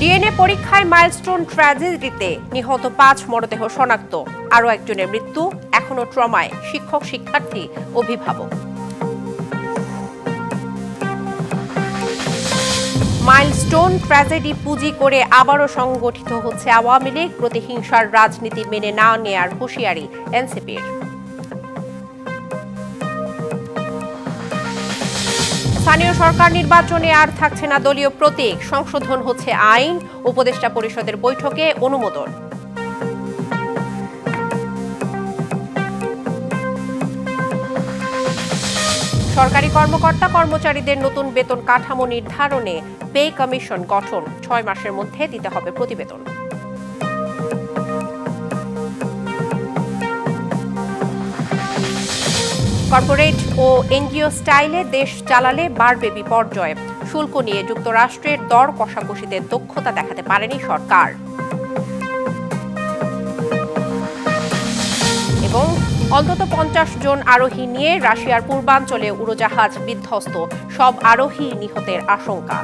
DNA পরীক্ষায় milestone ট্র্যাজেডিতে নিহত পাঁচ মরদেহ শনাক্ত। আরও একজনের মৃত্যু এখনও ট্রমায়। শিক্ষক, শিক্ষার্থী, অভিভাবক। মাইলস্টোন ট্র্যাজেডি পুঁজি করে আবারও সংগঠিত হচ্ছে আওয়ামী লীগ। প্রতিহিংসার রাজনীতি মেনে না নেয়ার হুঁশিয়ারি এনসিপির। স্থানীয় সরকার নির্বাচনে আর থাকছে না দলীয় প্রতীক। সংশোধন হচ্ছে আইন। উপদেষ্টা পরিষদের বৈঠকে অনুমোদন। সরকারি কর্মকর্তা কর্মচারীদের নতুন বেতন কাঠামো নির্ধারণে পে কমিশন গঠন। ছয় মাসের মধ্যে দিতে হবে প্রতিবেদন। কর্পোরেট ও এনজিও স্টাইলে দেশ চালালে বাড়বে বিপর্যয়। শুল্ক নিয়ে যুক্তরাষ্ট্রের দর কষাকষিতে দক্ষতা দেখাতে পারেনি সরকার। এবং অন্তত পঞ্চাশ জন আরোহী নিয়ে রাশিয়ার পূর্বাঞ্চলে উড়োজাহাজ বিধ্বস্ত, সব আরোহী নিহতের আশঙ্কা।